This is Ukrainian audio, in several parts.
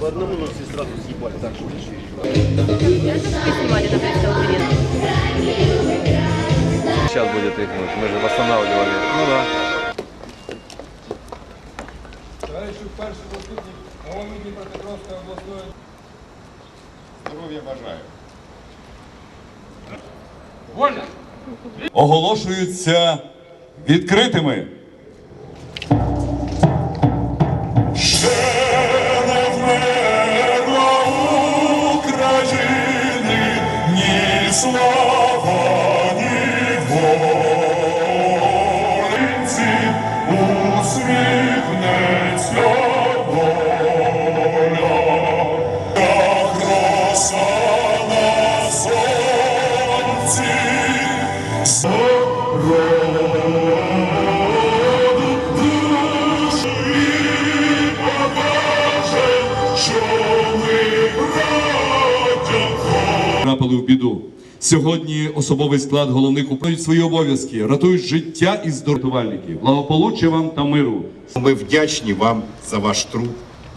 По одному, но все сразу съебали. Так что снимали на. Сейчас будет их, мы же восстанавливали. Ну да. Товариші перший заступник голови Дніпропетровської обласної Здоров'я бажаю. оголошуються відкритими. Усміхнеться доля, як роса на сонці. Трапили в біду. Сьогодні особовий склад головних управлінь свої обов'язки, рятують життя і здоров'я. Благополуччя вам та миру. Ми вдячні вам за ваш труд,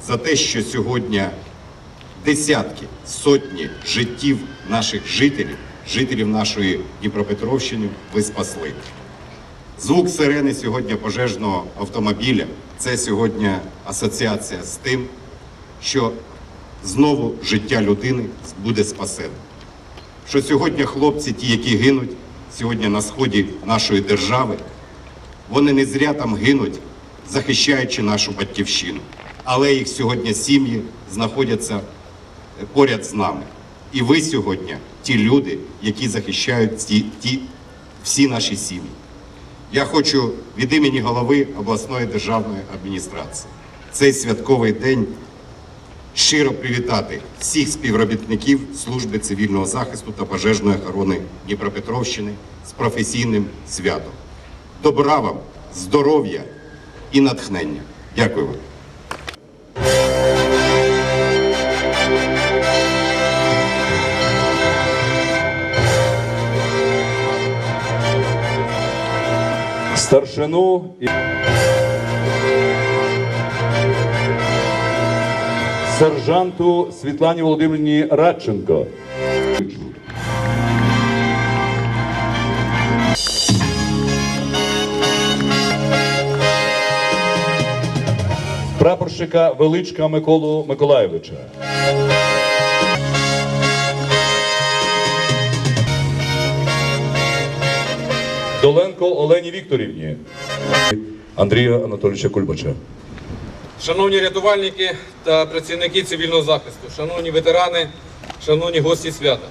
за те, що сьогодні десятки, сотні життів наших жителів, жителів нашої Дніпропетровщини ви спасли. Звук сирени сьогодні пожежного автомобіля це сьогодні асоціація з тим, що знову життя людини буде спасене. Що сьогодні хлопці, ті, які гинуть сьогодні на сході нашої держави, вони не зря там гинуть, захищаючи нашу батьківщину. Але їх сьогодні сім'ї знаходяться е, поряд з нами. І ви сьогодні ті люди, які захищають ті, ті всі наші сім'ї. Я хочу від імені голови обласної державної адміністрації цей святковий день щиро привітати всіх співробітників служби цивільного захисту та пожежної охорони Дніпропетровщини з професійним святом. Добра вам, здоров'я і натхнення. Дякую вам. Старшину і сержанту Світлані Володимирівні Радченко. Прапорщика Величка Миколу Миколаєвича. Доленко Олені Вікторівні. Андрія Анатолійовича Кульбача. Шановні рятувальники та працівники цивільного захисту, шановні ветерани, шановні гості свята.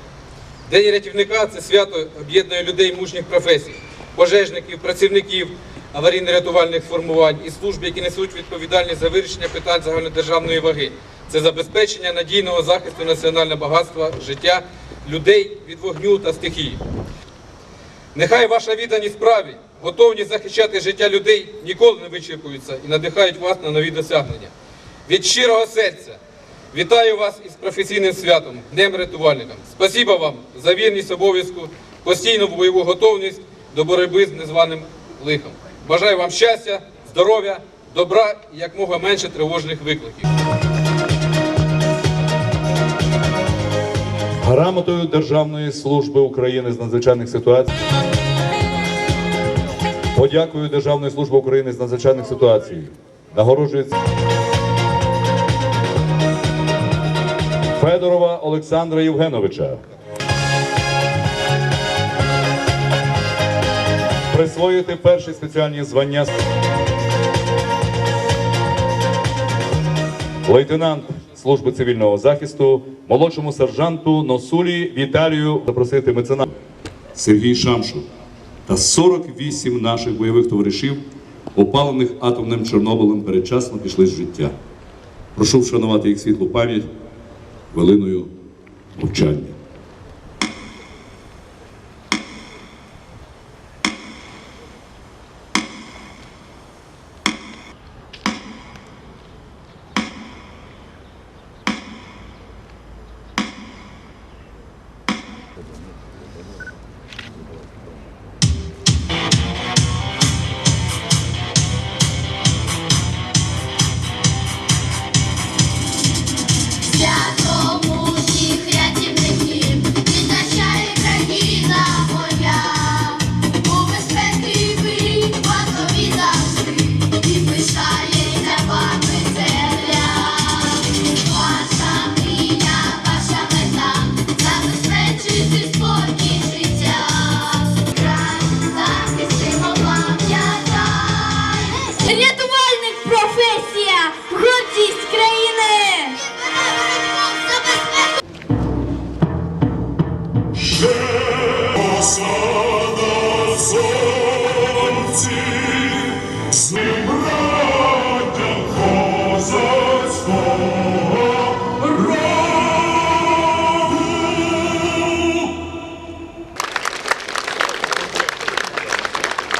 День рятівника це свято об'єднує людей мужніх професій, пожежників, працівників аварійно-рятувальних формувань і служб, які несуть відповідальність за вирішення питань загальнодержавної ваги. Це забезпечення надійного захисту національного багатства, життя людей від вогню та стихії. Нехай ваша відданість справі, готовність захищати життя людей ніколи не вичерпуються і надихають вас на нові досягнення. Від щирого серця вітаю вас із професійним святом, Днем рятувальника. Спасибо вам за вірність обов'язку, постійну бойову готовність до боротьби з незваним лихом. Бажаю вам щастя, здоров'я, добра і якмога менше тривожних викликів. Грамотою Державної служби України з надзвичайних ситуацій. Подякою Державної служби України з надзвичайних ситуацій. Нагороджується Федорова Олександра Євгеновича. Присвоїти перші спеціальні звання. Лейтенант служби цивільного захисту, молодшому сержанту Носулі Віталію запросити мецената Сергій Шамшу та 48 наших бойових товаришів, опалених атомним Чорнобилем, передчасно пішли з життя. Прошу вшанувати їх світлу пам'ять хвилиною мовчання.